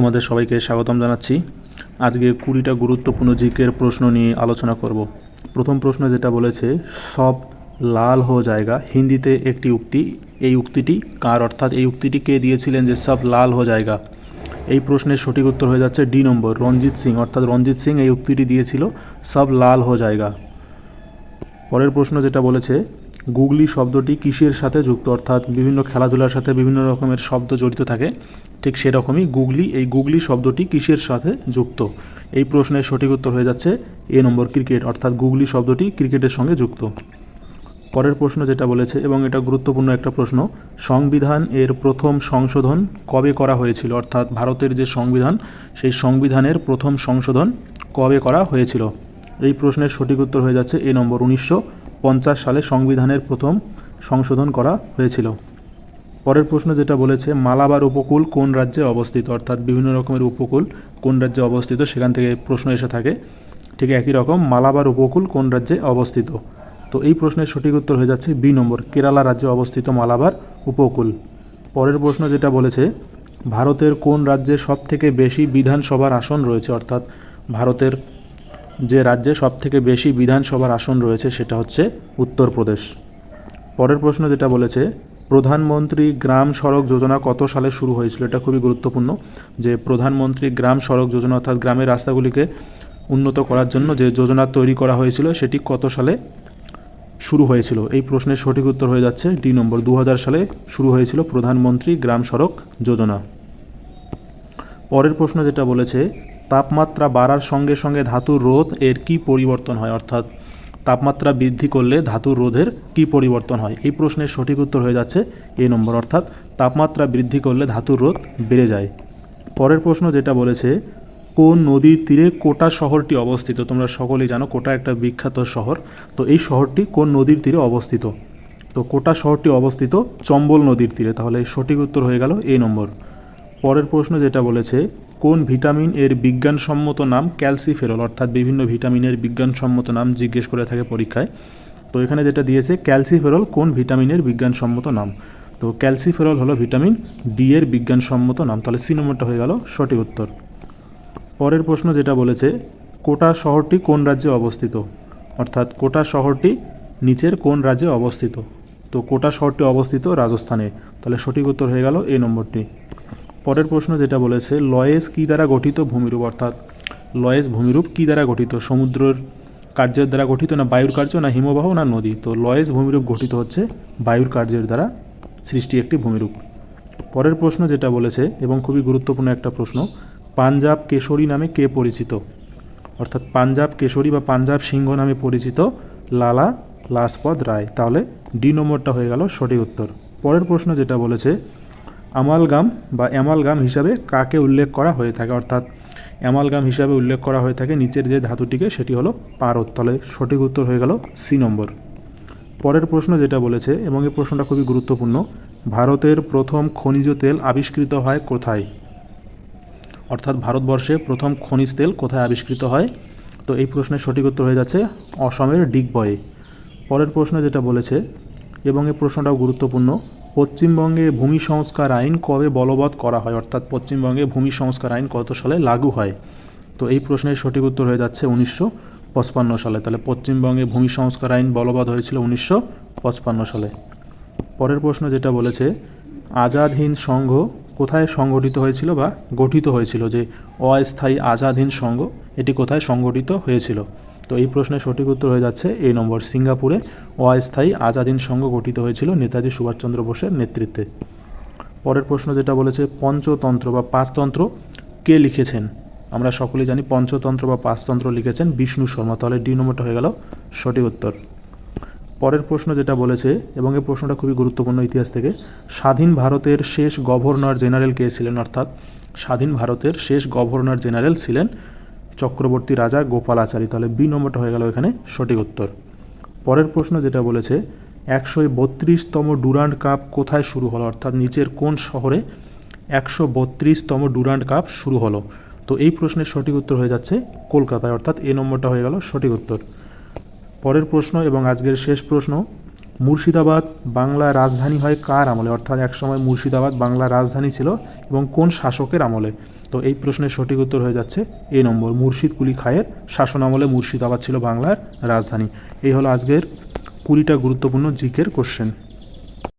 তোমাদের সবাইকে স্বাগতম জানাচ্ছি। আজকে কুড়িটা গুরুত্বপূর্ণ জিকের প্রশ্ন নিয়ে আলোচনা করব। প্রথম প্রশ্ন যেটা বলেছে, সব লাল হো জায়গা, হিন্দিতে একটি উক্তি, এই উক্তিটি কার? অর্থাৎ এই উক্তিটি কে দিয়েছিলেন যে সব লাল হো জায়গা? এই প্রশ্নের সঠিক উত্তর হয়ে যাচ্ছে ডি নম্বর, রঞ্জিত সিং। অর্থাৎ রঞ্জিত সিং এই উক্তিটি দিয়েছিল, সব লাল হো জায়গা। পরের প্রশ্ন যেটা বলেছে গুগলি শব্দটি কিসের সাথে যুক্ত? অর্থাৎ বিভিন্ন খেলাধুলার সাথে বিভিন্ন রকমের শব্দ জড়িত থাকে। ঠিক সেরকমই গুগলি, এই গুগলি শব্দটি কিসের সাথে যুক্ত? এই প্রশ্নের সঠিক উত্তর হয়ে যাচ্ছে এ নম্বর ক্রিকেট, অর্থাৎ গুগলি শব্দটি ক্রিকেটের সঙ্গে যুক্ত। পরের প্রশ্ন যেটা বলেছে, এবং এটা গুরুত্বপূর্ণ একটা প্রশ্ন, সংবিধান এর প্রথম সংশোধন কবে করা হয়েছিল? অর্থাৎ ভারতের যে সংবিধান, সেই সংবিধানের প্রথম সংশোধন কবে করা হয়েছিল? এই প্রশ্নের সঠিক উত্তর হয়ে যাচ্ছে এ নম্বর উনিশশো পঞ্চাশ সালে সংবিধানের প্রথম সংশোধন করা হয়েছিল। পরের প্রশ্ন যেটা বলেছে, মালাবার উপকূল কোন রাজ্যে অবস্থিত? অর্থাৎ বিভিন্ন রকমের উপকূল কোন রাজ্যে অবস্থিত সেখান থেকে প্রশ্ন এসে থাকে। ঠিক একই রকম, মালাবার উপকূল কোন রাজ্যে অবস্থিত? তো এই প্রশ্নের সঠিক উত্তর হয়ে যাচ্ছে বি নম্বর, কেরালা রাজ্যে অবস্থিত মালাবার উপকূল। পরের প্রশ্ন যেটা বলেছে, ভারতের কোন রাজ্যে সবথেকে বেশি বিধানসভার আসন রয়েছে? অর্থাৎ ভারতের যে রাজ্যে সবথেকে বেশি বিধানসভার আসন রয়েছে সেটা হচ্ছে উত্তরপ্রদেশ। পরের প্রশ্ন যেটা বলেছে, প্রধানমন্ত্রী গ্রাম সড়ক যোজনা কত সালে শুরু হয়েছিল? এটা খুবই গুরুত্বপূর্ণ যে প্রধানমন্ত্রী গ্রাম সড়ক যোজনা অর্থাৎ গ্রামের রাস্তাগুলিকে উন্নত করার জন্য যে যোজনা তৈরি করা হয়েছিল সেটি কত সালে শুরু হয়েছিল? এই প্রশ্নের সঠিক উত্তর হয়ে যাচ্ছে ডি নম্বর। দু হাজার সালে শুরু হয়েছিল প্রধানমন্ত্রী গ্রাম সড়ক যোজনা। পরের প্রশ্ন যেটা বলেছে তাপমাত্রা বাড়ার সঙ্গে সঙ্গে ধাতুর রোধ এর কি পরিবর্তন হয়? অর্থাৎ তাপমাত্রা বৃদ্ধি করলে ধাতুর রোধের কি পরিবর্তন হয়? এই প্রশ্নের সঠিক উত্তর হয়ে যাচ্ছে এ নম্বর। অর্থাৎ তাপমাত্রা বৃদ্ধি করলে ধাতুর রোধ বেড়ে যায়। পরের প্রশ্ন যেটা বলেছে, কোন নদীর তীরে কোটা শহরটি অবস্থিত? তোমরা সকলেই জানো কোটা একটা বিখ্যাত শহর। তো এই শহরটি কোন নদীর তীরে অবস্থিত? তো কোটা শহরটি অবস্থিত চম্বল নদীর তীরে। তাহলে সঠিক উত্তর হয়ে গেল এ নম্বর। পরের প্রশ্ন যেটা বলেছে কোন ভিটামিন এর বিজ্ঞানসম্মত নাম ক্যালসিফেরল? অর্থাৎ বিভিন্ন ভিটামিনের বিজ্ঞানসম্মত নাম জিজ্ঞেস করে থাকে পরীক্ষায়। তো এখানে যেটা দিয়েছে, ক্যালসিফেরল কোন ভিটামিনের বিজ্ঞানসম্মত নাম? তো ক্যালসিফেরল হলো ভিটামিন ডি এর বিজ্ঞানসম্মত নাম। তাহলে সি নম্বরটা হয়ে গেল সঠিক উত্তর। পরের প্রশ্ন যেটা বলেছে, কোটা শহরটি কোন রাজ্যে অবস্থিত? অর্থাৎ কোটা শহরটি নিচের কোন রাজ্যে অবস্থিত? তো কোটা শহরটি অবস্থিত রাজস্থানে। তাহলে সঠিক উত্তর হয়ে গেল এই নম্বরটি। পরের প্রশ্ন যেটা বলেছে, লয়েস কী দ্বারা গঠিত ভূমিরূপ? অর্থাৎ লয়েস ভূমিরূপ কী দ্বারা গঠিত? সমুদ্রের কার্যের দ্বারা গঠিত না বায়ুর কার্য না হিমবাহ না নদী? তো লয়েস ভূমিরূপ গঠিত হচ্ছে বায়ুর কার্যের দ্বারা সৃষ্টি একটি ভূমিরূপ। পরের প্রশ্ন যেটা বলেছে, এবং খুবই গুরুত্বপূর্ণ একটা প্রশ্ন, পাঞ্জাব কেশরী নামে কে পরিচিত? অর্থাৎ পাঞ্জাব কেশরী বা পাঞ্জাব সিংহ নামে পরিচিত লালা লাজপত রায়। তাহলে ডি নম্বরটা হয়ে গেল সঠিক উত্তর। পরের প্রশ্ন যেটা বলেছে আমালগাম বা অ্যামালগাম হিসাবে কাকে উল্লেখ করা হয়ে থাকে? অর্থাৎ অ্যামালগাম হিসাবে উল্লেখ করা হয়ে থাকে নিচের যে ধাতুটিকে, সেটি হলো পারদ। তাহলে সঠিক উত্তর হয়ে গেল সি নম্বর। পরের প্রশ্ন যেটা বলেছে, এবং এই প্রশ্নটা খুবই গুরুত্বপূর্ণ, ভারতের প্রথম খনিজ তেল আবিষ্কৃত হয় কোথায়? অর্থাৎ ভারতবর্ষে প্রথম খনিজ তেল কোথায় আবিষ্কৃত হয়? তো এই প্রশ্নের সঠিক উত্তর হয়ে যাচ্ছে অসমের ডিগবয়ে। পরের প্রশ্ন যেটা বলেছে, এবং এই প্রশ্নটাও গুরুত্বপূর্ণ পশ্চিমবঙ্গে ভূমি সংস্কার আইন কবে বলবৎ করা হয়? অর্থাৎ পশ্চিমবঙ্গে ভূমি সংস্কার আইন কত সালে লাগু হয়? তো এই প্রশ্নের সঠিক উত্তর হয়ে যাচ্ছে উনিশশো পঁচপান্ন সালে। তাহলে পশ্চিমবঙ্গে ভূমি সংস্কার আইন বলবৎ হয়েছিল উনিশশো পঁচপান্ন সালে। পরের প্রশ্ন যেটা বলেছে, আজাদ হিন্দ সংঘ কোথায় সংগঠিত হয়েছিল বা গঠিত হয়েছিল? যে অস্থায়ী আজাদ হিন্দ সংঘ, এটি কোথায় সংগঠিত হয়েছিল? তো এই প্রশ্নের সঠিক উত্তর হয়ে যাচ্ছে এই নম্বর, সিঙ্গাপুরে অস্থায়ী আজাদ হিন্দ সংঘ গঠিত হয়েছিল নেতাজি সুভাষচন্দ্র বোসের নেতৃত্বে। পরের প্রশ্ন যেটা বলেছে, পঞ্চতন্ত্র বা পাঁচতন্ত্র কে লিখেছেন? আমরা সকলেই জানি পঞ্চতন্ত্র বা পাঁচতন্ত্র লিখেছেন বিষ্ণু শর্মা। তাহলে ডি নম্বরটা হয়ে গেল সঠিক উত্তর। পরের প্রশ্ন যেটা বলেছে, এবং এই প্রশ্নটা খুবই গুরুত্বপূর্ণ ইতিহাস থেকে, স্বাধীন ভারতের শেষ গভর্নর জেনারেল কে ছিলেন? অর্থাৎ স্বাধীন ভারতের শেষ গভর্নর জেনারেল ছিলেন চক্রবর্তী রাজা গোপাল গোপালাচারী। তাহলে বি নম্বরটা হয়ে গেল এখানে সঠিক উত্তর। পরের প্রশ্ন যেটা বলেছে, একশো বত্রিশতম ডুরান্ড কাপ কোথায় শুরু হলো? অর্থাৎ নিচের কোন শহরে একশো বত্রিশতম ডুরান্ড কাপ শুরু হলো? তো এই প্রশ্নের সঠিক উত্তর হয়ে যাচ্ছে কলকাতায়। অর্থাৎ এ নম্বরটা হয়ে গেল সঠিক উত্তর। পরের প্রশ্ন এবং আজকের শেষ প্রশ্ন, মুর্শিদাবাদ বাংলার রাজধানী হয় কার আমলে? অর্থাৎ একসময় মুর্শিদাবাদ বাংলার রাজধানী ছিল এবং কোন শাসকের আমলে? তো এই প্রশ্নের সঠিক উত্তর হয়ে যাচ্ছে এ নম্বর, মুর্শিদ কুলি খায়ের শাসনামলে মুর্শিদাবাদ ছিল বাংলার রাজধানী। এই হলো আজকের কুড়িটা গুরুত্বপূর্ণ জিকের কোশ্চেন